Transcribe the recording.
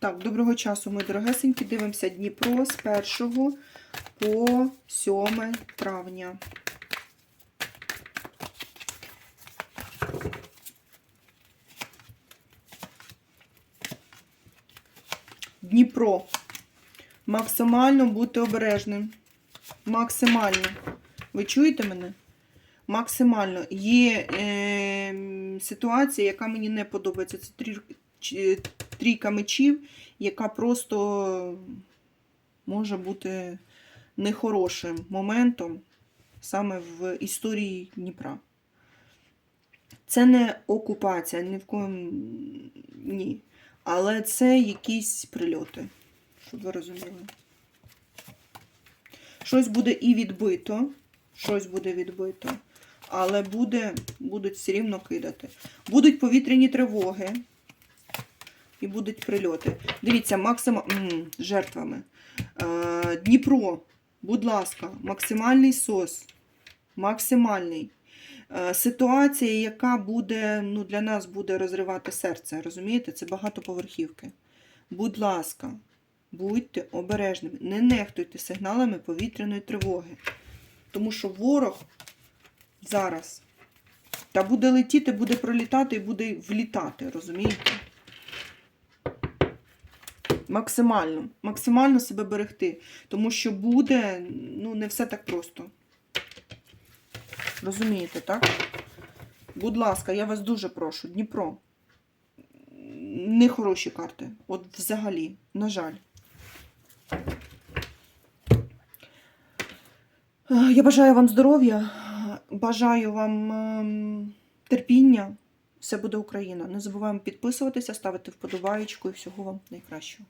Так, доброго часу, ми дорогесенькі. Дивимося Дніпро з 1 по 7 травня. Дніпро. Максимально бути обережним. Максимально. Ви чуєте мене? Максимально. Є е, ситуація, яка мені не подобається. Це трі, чи- трійка мечів, яка просто може бути нехорошим моментом саме в історії Дніпра. Це не окупація, ні в коєму ні. Але це якісь прильоти, щоб ви розуміли. Щось буде і відбито, щось буде відбито, але буде, будуть все рівно кидати. Будуть повітряні тривоги і будуть прильоти. Дивіться, максимум жертвами. Е, Дніпро, будь ласка, максимальний сос. Максимальний. Е, Ситуація, яка буде, ну, для нас буде розривати серце, розумієте? Це багатоповерхівки. Будь ласка, будьте обережними, не нехтуйте сигналами повітряної тривоги. Тому що ворог зараз та буде летіти, буде пролітати і буде влітати, розумієте? Максимально, максимально себе берегти, тому що буде, ну, не все так просто. Розумієте, так? Будь ласка, я вас дуже прошу, Дніпро. Не хороші карти. От взагалі, на жаль. Е, Я бажаю вам здоров'я, бажаю вам ем, терпіння. Все буде Україна. Не забуваємо підписуватися, ставити вподобаєчку і всього вам найкращого.